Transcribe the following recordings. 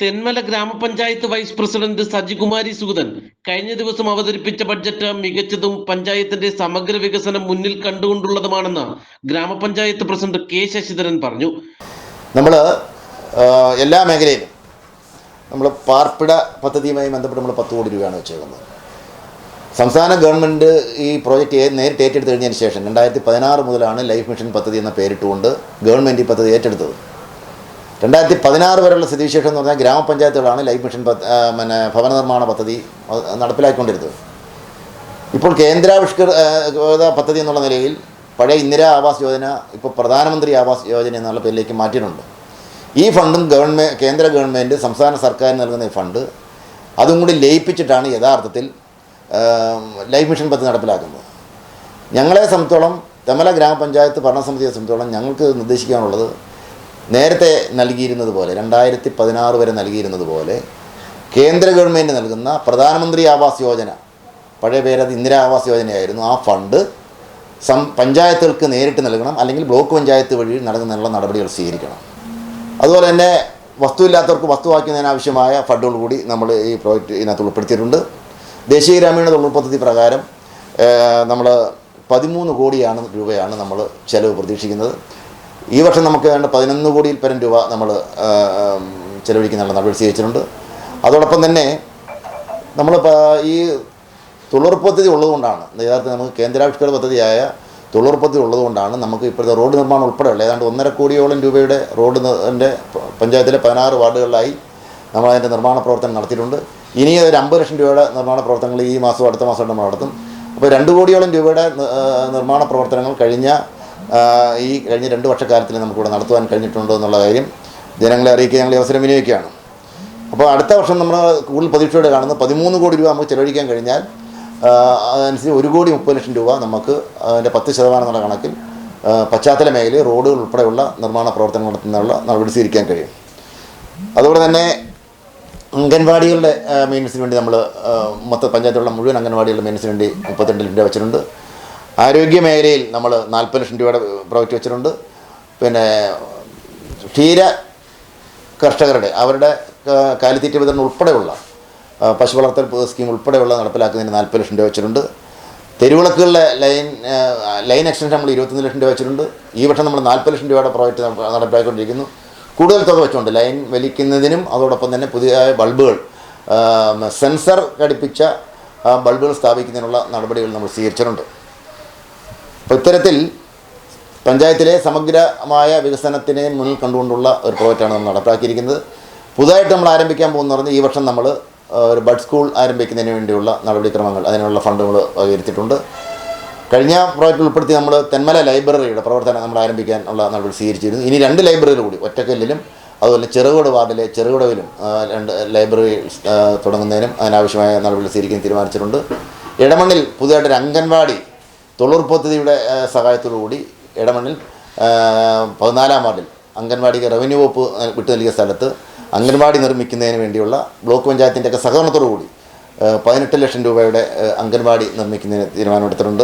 തെന്മല ഗ്രാമപഞ്ചായത്ത് vice president Sajikumari Sugathan കഴിഞ്ഞ ദിവസം അവതരിപ്പിച്ച ബഡ്ജറ്റ് മികച്ചതും പഞ്ചായത്തിന്റെ സമഗ്ര വികസനം മുന്നിൽ കണ്ടുകൊണ്ടുള്ളതുമാണെന്ന് ഗ്രാമപഞ്ചായത്ത് പ്രസിഡന്റ് കെ ശശിധരൻ പറഞ്ഞു. നമ്മൾ എല്ലാ മേഖലയിലും നമ്മൾ പാർപ്പിട പദ്ധതിയുമായി ബന്ധപ്പെട്ട് നമ്മൾ പത്ത് കോടി രൂപയാണ് വെച്ചേക്കുന്നത്. സംസ്ഥാന ഗവൺമെന്റ് ഈ പ്രോജക്റ്റ് നേരിട്ട് ഏറ്റെടുത്ത് കഴിഞ്ഞതിന് ശേഷം രണ്ടായിരത്തി പതിനാറ് മുതലാണ് ലൈഫ് മിഷൻ പദ്ധതി എന്ന പേരിട്ടുകൊണ്ട് ഗവൺമെന്റ് ഈ പദ്ധതി ഏറ്റെടുത്തത്. രണ്ടായിരത്തി പതിനാറ് വരെയുള്ള സ്ഥിതിവിശേഷം എന്ന് പറഞ്ഞാൽ ഗ്രാമപഞ്ചായത്തുകളാണ് ലൈഫ് മിഷൻ പിന്നെ ഭവന നിർമ്മാണ പദ്ധതി നടപ്പിലാക്കിക്കൊണ്ടിരുന്നത്. ഇപ്പോൾ കേന്ദ്രാവിഷ്കൃത പദ്ധതി എന്നുള്ള നിലയിൽ പഴയ ഇന്ദിരാ ആവാസ് യോജന ഇപ്പോൾ പ്രധാനമന്ത്രി ആവാസ് യോജന എന്നുള്ള പേരിലേക്ക് മാറ്റിയിട്ടുണ്ട്. ഈ ഫണ്ടും ഗവൺമെന്റ് കേന്ദ്ര ഗവൺമെന്റ് സംസ്ഥാന സർക്കാരിന് നൽകുന്ന ഈ ഫണ്ട് അതും കൂടി ലയിപ്പിച്ചിട്ടാണ് യഥാർത്ഥത്തിൽ ലൈഫ് മിഷൻ പദ്ധതി നടപ്പിലാക്കുന്നത്. ഞങ്ങളെ സംബന്ധിച്ചോളം തെമല ഗ്രാമപഞ്ചായത്ത് ഭരണസമിതിയെ സംബന്ധിച്ചോളം ഞങ്ങൾക്ക് നിർദ്ദേശിക്കാനുള്ളത് നേരത്തെ നൽകിയിരുന്നത് പോലെ രണ്ടായിരത്തി പതിനാറ് വരെ നൽകിയിരുന്നത് പോലെ കേന്ദ്ര ഗവൺമെന്റ് നൽകുന്ന പ്രധാനമന്ത്രി ആവാസ് യോജന പഴയ പേരത് ഇന്ദിരാ ആവാസ് യോജനയായിരുന്നു. ആ ഫണ്ട് സം പഞ്ചായത്തുകൾക്ക് നേരിട്ട് നൽകണം അല്ലെങ്കിൽ ബ്ലോക്ക് പഞ്ചായത്ത് വഴി നടക്കുന്നതിനുള്ള നടപടികൾ സ്വീകരിക്കണം. അതുപോലെ തന്നെ വസ്തുവില്ലാത്തവർക്ക് വസ്തുവാക്കുന്നതിനാവശ്യമായ ഫണ്ടുകൾ കൂടി നമ്മൾ ഈ പ്രോജക്റ്റ് ഇതിനകത്ത് ഉൾപ്പെടുത്തിയിട്ടുണ്ട്. ദേശീയ ഗ്രാമീണ തൊഴിൽ പദ്ധതി പ്രകാരം നമ്മൾ പതിമൂന്ന് കോടിയാണ് രൂപയാണ് നമ്മൾ ചിലവ് പ്രതീക്ഷിക്കുന്നത്. ഈ വർഷം നമുക്ക് വേണ്ട പതിനൊന്ന് കോടിയിൽ പരം രൂപ നമ്മൾ ചെലവഴിക്കാനുള്ള നടപടി സ്വീകരിച്ചിട്ടുണ്ട്. അതോടൊപ്പം തന്നെ നമ്മൾ ഈ തൊഴിലുറപ്പ് പദ്ധതി ഉള്ളതുകൊണ്ടാണ് യഥാർത്ഥത്തിൽ നമുക്ക് കേന്ദ്രാവിഷ്കൃത പദ്ധതിയായ തൊഴിലുറപ്പ് പദ്ധതി ഉള്ളതുകൊണ്ടാണ് നമുക്ക് ഇപ്പോഴത്തെ റോഡ് നിർമ്മാണം ഉൾപ്പെടെയുള്ള ഏതാണ്ട് ഒന്നര കോടിയോളം രൂപയുടെ റോഡ് ന്റെ പഞ്ചായത്തിലെ പതിനാറ് വാർഡുകളിലായി നമ്മൾ അതിന്റെ നിർമ്മാണ പ്രവർത്തനം നടത്തിയിട്ടുണ്ട്. ഇനി ഒരു അമ്പത് ലക്ഷം രൂപയുടെ നിർമ്മാണ പ്രവർത്തനങ്ങൾ ഈ മാസവും അടുത്ത മാസം നമ്മൾ നടത്തും. അപ്പോൾ രണ്ട് കോടിയോളം രൂപയുടെ നിർമ്മാണ പ്രവർത്തനങ്ങൾ കഴിഞ്ഞ ഈ കഴിഞ്ഞ രണ്ട് വർഷക്കാലത്തിൽ നമുക്കിവിടെ നടത്തുവാൻ കഴിഞ്ഞിട്ടുണ്ടോ എന്നുള്ള കാര്യം ജനങ്ങളെ അറിയിക്കുക ഞങ്ങൾ അവസരം വിനിയോഗിക്കുകയാണ്. അപ്പോൾ അടുത്ത വർഷം നമ്മൾ കൂടുതൽ പ്രതീക്ഷയോടെ കാണുന്നത് പതിമൂന്ന് കോടി രൂപ നമുക്ക് ചെലവഴിക്കാൻ കഴിഞ്ഞാൽ അതനുസരിച്ച് ഒരു കോടി മുപ്പത് ലക്ഷം രൂപ നമുക്ക് അതിന്റെ പത്ത് ശതമാനം എന്നുള്ള കണക്കിൽ പശ്ചാത്തല മേഖലയിൽ റോഡുകൾ ഉൾപ്പെടെയുള്ള നിർമ്മാണ പ്രവർത്തനങ്ങൾ നടത്തുന്നതിനുള്ള നടപടി സ്വീകരിക്കാൻ കഴിയും. അതുപോലെ തന്നെ അംഗൻവാടികളുടെ മെയിൻസിന് വേണ്ടി നമ്മൾ മൊത്ത പഞ്ചായത്തുള്ള മുഴുവൻ അംഗൻവാടികളുടെ മെയിൻസിന് വേണ്ടി മുപ്പത്തിരണ്ട് ലക്ഷം രൂപ വെച്ചിട്ടുണ്ട്. ആരോഗ്യ മേഖലയിൽ നമ്മൾ നാൽപ്പത് ലക്ഷം രൂപയുടെ പ്രോജക്റ്റ് വെച്ചിട്ടുണ്ട്. പിന്നെ ക്ഷീര കർഷകരുടെ അവരുടെ കാലിത്തീറ്റ വിതരണം ഉൾപ്പെടെയുള്ള പശു വളർത്തൽ സ്കീം ഉൾപ്പെടെയുള്ള നടപ്പിലാക്കുന്നതിന് നാൽപ്പത് ലക്ഷം രൂപ വെച്ചിട്ടുണ്ട്. തെരുവിളക്കുകളുടെ ലൈൻ ലൈൻ എക്സ്റ്റൻഷൻ നമ്മൾ ഇരുപത്തൊന്ന് ലക്ഷം രൂപ വെച്ചിട്ടുണ്ട്. ഈ വർഷം നമ്മൾ നാൽപ്പത് ലക്ഷം രൂപയുടെ പ്രോജക്റ്റ് നട- നടപ്പിലാക്കിക്കൊണ്ടിരിക്കുന്നു കൂടുതൽ തുക വെച്ചുകൊണ്ട് ലൈൻ വലിക്കുന്നതിനും അതോടൊപ്പം തന്നെ പുതിയ ബൾബുകൾ സെൻസർ ഘടിപ്പിച്ച ബൾബുകൾ സ്ഥാപിക്കുന്നതിനുള്ള നടപടികൾ നമ്മൾ സ്വീകരിച്ചിട്ടുണ്ട്. അപ്പോൾ ഇത്തരത്തിൽ പഞ്ചായത്തിലെ സമഗ്രമായ വികസനത്തിനെ മുന്നിൽ കണ്ടുകൊണ്ടുള്ള ഒരു പ്രോജക്റ്റാണ് നമ്മൾ നടപ്പാക്കിയിരിക്കുന്നത്. പുതുതായിട്ട് നമ്മൾ ആരംഭിക്കാൻ പോകുന്ന പറഞ്ഞാൽ ഈ വർഷം നമ്മൾ ഒരു ബഡ് സ്കൂൾ ആരംഭിക്കുന്നതിന് വേണ്ടിയുള്ള നടപടിക്രമങ്ങൾ അതിനുള്ള ഫണ്ടുകൾ വകയിരുത്തിയിട്ടുണ്ട്. കഴിഞ്ഞ പ്രോജക്റ്റ് ഉൾപ്പെടുത്തി നമ്മൾ തെന്മല ലൈബ്രറിയുടെ പ്രവർത്തനം നമ്മൾ ആരംഭിക്കാനുള്ള നടപടി സ്വീകരിച്ചിരുന്നു. ഇനി രണ്ട് ലൈബ്രറികൾ കൂടി ഒറ്റക്കല്ലിലും അതുപോലെ ചെറുകിട വാർഡിലെ ചെറുകുടവിലും രണ്ട് ലൈബ്രറി തുടങ്ങുന്നതിനും അതിനാവശ്യമായ നടപടി സ്വീകരിക്കാൻ തീരുമാനിച്ചിട്ടുണ്ട്. ഇടമണ്ണിൽ പുതിയതായിട്ടൊരു അംഗൻവാടി തൊഴിലുറപ്പ് പദ്ധതിയുടെ സഹായത്തോടുകൂടി ഇടമണ്ണിൽ പതിനാലാം വാർഡിൽ അംഗൻവാടിക്ക് റവന്യൂ വകുപ്പ് വിട്ടു നൽകിയ സ്ഥലത്ത് അംഗൻവാടി നിർമ്മിക്കുന്നതിന് വേണ്ടിയുള്ള ബ്ലോക്ക് പഞ്ചായത്തിന്റെയൊക്കെ സഹകരണത്തോടു കൂടി ആ, പതിനെട്ട് ലക്ഷം രൂപയുടെ അംഗൻവാടി നിർമ്മിക്കുന്നതിന് തീരുമാനമെടുത്തിട്ടുണ്ട്.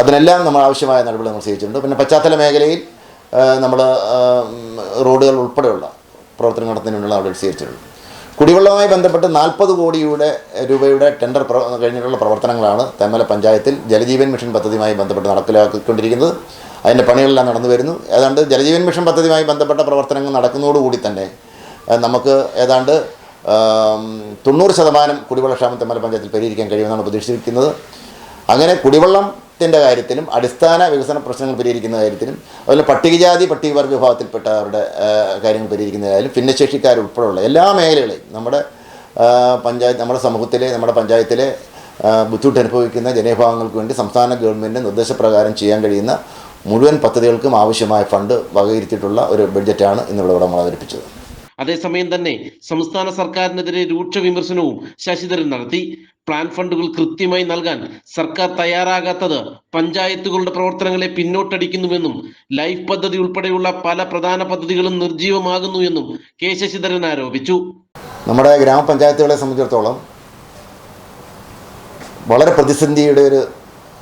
അതിനെല്ലാം നമ്മൾ ആവശ്യമായ നടപടികൾ നമ്മൾ സ്വീകരിച്ചിട്ടുണ്ട്. പിന്നെ പശ്ചാത്തല മേഖലയിൽ നമ്മൾ റോഡുകൾ ഉൾപ്പെടെയുള്ള പ്രവർത്തനം നടത്തുന്നതിനുള്ള നടപടി സ്വീകരിച്ചിട്ടുണ്ട്. കുടിവെള്ളവുമായി ബന്ധപ്പെട്ട് നാൽപ്പത് കോടിയുടെ രൂപയുടെ ടെൻഡർ കഴിഞ്ഞിട്ടുള്ള പ്രവർത്തനങ്ങളാണ് തെമ്മല പഞ്ചായത്തിൽ ജലജീവൻ മിഷൻ പദ്ധതിയുമായി ബന്ധപ്പെട്ട് നടപ്പിലാക്കിക്കൊണ്ടിരിക്കുന്നത്. അതിന്റെ പണികളെല്ലാം നടന്നു വരുന്നു. ഏതാണ്ട് ജലജീവൻ മിഷൻ പദ്ധതിയുമായി ബന്ധപ്പെട്ട പ്രവർത്തനങ്ങൾ നടക്കുന്നതോടുകൂടി തന്നെ നമുക്ക് ഏതാണ്ട് തൊണ്ണൂറ് ശതമാനം കുടിവെള്ളക്ഷാമം തെമ്മല പഞ്ചായത്തിൽ പരിഹരിക്കാൻ കഴിയുമെന്നാണ് പ്രതീക്ഷിച്ചിരിക്കുന്നത്. അങ്ങനെ കുടിവെള്ളത്തിന്റെ കാര്യത്തിലും അടിസ്ഥാന വികസന പ്രശ്നങ്ങൾ പരിഹരിക്കുന്ന കാര്യത്തിലും അതുപോലെ പട്ടികജാതി പട്ടികവർഗ വിഭാഗത്തിൽപ്പെട്ടവരുടെ കാര്യങ്ങൾ പരിഹരിക്കുന്ന കാര്യത്തിലും ഭിന്നശേഷിക്കാരുൾപ്പെടെയുള്ള എല്ലാ മേഖലകളെയും നമ്മുടെ പഞ്ചായത്ത് നമ്മുടെ സമൂഹത്തിലെ നമ്മുടെ പഞ്ചായത്തിലെ ബുദ്ധിമുട്ട് അനുഭവിക്കുന്ന ജനവിഭാഗങ്ങൾക്ക് വേണ്ടി സംസ്ഥാന ഗവൺമെന്റ് നിർദ്ദേശപ്രകാരം ചെയ്യാൻ കഴിയുന്ന മുഴുവൻ പദ്ധതികൾക്കും ആവശ്യമായ ഫണ്ട് വകയിരുത്തിയിട്ടുള്ള ഒരു ബഡ്ജറ്റാണ് ഇന്നിവിടെ ഇവിടെ നമ്മൾ അവതരിപ്പിച്ചത്. അതേസമയം തന്നെ സംസ്ഥാന സർക്കാരിനെതിരെ രൂക്ഷ വിമർശനവും ശശിധരൻ നടത്തി. പ്ലാൻ ഫണ്ടുകൾ കൃത്യമായി നൽകാൻ സർക്കാർ തയ്യാറാകാത്തത് പഞ്ചായത്തുകളുടെ പ്രവർത്തനങ്ങളെ പിന്നോട്ടടിക്കുന്നുവെന്നും ലൈഫ് പദ്ധതി ഉൾപ്പെടെയുള്ള പല പ്രധാന പദ്ധതികളും നിർജീവമാകുന്നു എന്നും കെ ശശിധരൻ ആരോപിച്ചു. നമ്മുടെ ഗ്രാമപഞ്ചായത്തുകളെ സംബന്ധിച്ചിടത്തോളം വളരെ പ്രതിസന്ധിയുടെ ഒരു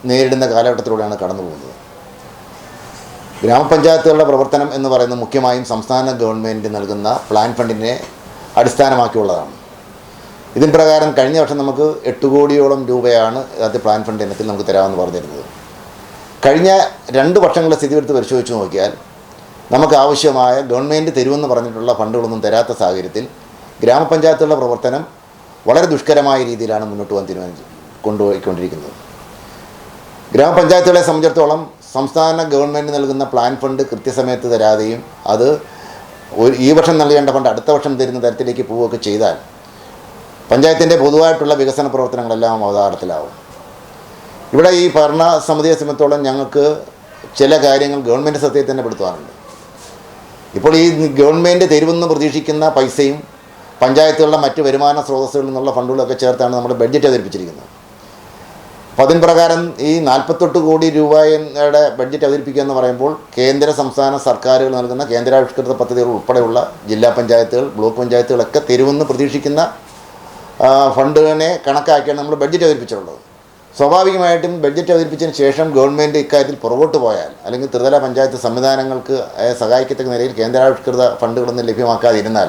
നേരിടുന്ന കാലഘട്ടത്തിലൂടെയാണ് കടന്നു പോകുന്നത്. ഗ്രാമപഞ്ചായത്തുകളുടെ പ്രവർത്തനം എന്ന് പറയുന്നത് മുഖ്യമായും സംസ്ഥാന ഗവൺമെന്റ് നൽകുന്ന പ്ലാൻ ഫണ്ടിനെ അടിസ്ഥാനമാക്കിയുള്ളതാണ്. ഇതിൻ പ്രകാരം കഴിഞ്ഞ വർഷം നമുക്ക് എട്ട് കോടിയോളം രൂപയാണ് അത് പ്ലാൻ ഫണ്ട് ഇനത്തിൽ നമുക്ക് തരാമെന്ന് പറഞ്ഞിരുന്നത്. കഴിഞ്ഞ രണ്ട് വർഷങ്ങളുടെ സ്ഥിതി എടുത്ത് പരിശോധിച്ച് നോക്കിയാൽ നമുക്ക് ആവശ്യമായ ഗവൺമെന്റ് തരുമെന്ന് പറഞ്ഞിട്ടുള്ള ഫണ്ടുകളൊന്നും തരാത്ത സാഹചര്യത്തിൽ ഗ്രാമപഞ്ചായത്തുകളുടെ പ്രവർത്തനം വളരെ ദുഷ്കരമായ രീതിയിലാണ് മുന്നോട്ട് പോകാൻ തീരുമാനിച്ചു കൊണ്ടുപോയിക്കൊണ്ടിരിക്കുന്നത്. ഗ്രാമപഞ്ചായത്തുകളെ സംബന്ധിച്ചിടത്തോളം സംസ്ഥാന ഗവൺമെന്റ് നൽകുന്ന പ്ലാൻ ഫണ്ട് കൃത്യസമയത്ത് തരാതെയും അത് ഈ വർഷം നൽകേണ്ട ഫണ്ട് അടുത്ത വർഷം തരുന്ന തരത്തിലേക്ക് പോവുകയൊക്കെ ചെയ്താൽ പഞ്ചായത്തിന്റെ പൊതുവായിട്ടുള്ള വികസന പ്രവർത്തനങ്ങളെല്ലാം അവതാരത്തിലാവും ഇവിടെ ഈ ഭരണ സമിതിയെ സംബന്ധിച്ചോളം ഞങ്ങൾക്ക് ചില കാര്യങ്ങൾ ഗവൺമെന്റ് സത്യത്തിൽ തന്നെ പെടുത്താറുണ്ട് ഇപ്പോൾ ഈ ഗവൺമെന്റ് തരുമെന്ന് പ്രതീക്ഷിക്കുന്ന പൈസയും പഞ്ചായത്തുകളുടെ മറ്റ് വരുമാന സ്രോതസ്സുകളിൽ നിന്നുള്ള ഫണ്ടുകളൊക്കെ ചേർത്താണ് നമ്മൾ ബഡ്ജറ്റ് അവതരിപ്പിച്ചിരിക്കുന്നത്. അപ്പോൾ അതിന് പ്രകാരം ഈ നാൽപ്പത്തെട്ട് കോടി രൂപയുടെ ബഡ്ജറ്റ് അവതരിപ്പിക്കുക എന്ന് പറയുമ്പോൾ കേന്ദ്ര സംസ്ഥാന സർക്കാരുകൾ നൽകുന്ന കേന്ദ്രാവിഷ്കൃത പദ്ധതികൾ ഉൾപ്പെടെയുള്ള ജില്ലാ പഞ്ചായത്തുകൾ ബ്ലോക്ക് പഞ്ചായത്തുകളൊക്കെ തരുമെന്ന് പ്രതീക്ഷിക്കുന്ന ഫണ്ടിനെ കണക്കാക്കിയാണ് നമ്മൾ ബഡ്ജറ്റ് അവതരിപ്പിച്ചിട്ടുള്ളത്. സ്വാഭാവികമായിട്ടും ബഡ്ജറ്റ് അവതരിപ്പിച്ചതിന് ശേഷം ഗവൺമെന്റ് ഇക്കാര്യത്തിൽ പുറകോട്ട് പോയാൽ അല്ലെങ്കിൽ ത്രിതല പഞ്ചായത്ത് സംവിധാനങ്ങൾക്ക് സഹായിക്കത്തക്ക നിലയിൽ കേന്ദ്രാവിഷ്കൃത ഫണ്ടുകളൊന്നും ലഭ്യമാക്കാതിരുന്നാൽ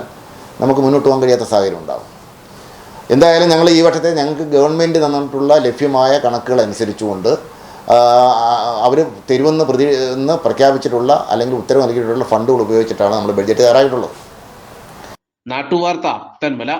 നമുക്ക് മുന്നോട്ട് പോകാൻ കഴിയാത്ത സാഹചര്യം ഉണ്ടാകും എന്തായാലും ഞങ്ങൾ ഈ വർഷത്തെ ഞങ്ങൾക്ക് ഗവൺമെന്റ് തന്നിട്ടുള്ള ലഭ്യമായ കണക്കുകൾ അനുസരിച്ചുകൊണ്ട് അവർ തരുമെന്ന് പ്രതി എന്ന് പ്രഖ്യാപിച്ചിട്ടുള്ള അല്ലെങ്കിൽ ഉത്തരവ് നൽകിയിട്ടുള്ള ഫണ്ടുകൾ ഉപയോഗിച്ചിട്ടാണ് നമ്മൾ ബഡ്ജറ്റ് തയ്യാറായിട്ടുള്ളത്. നാട്ടുവാർത്ത തെന്മല.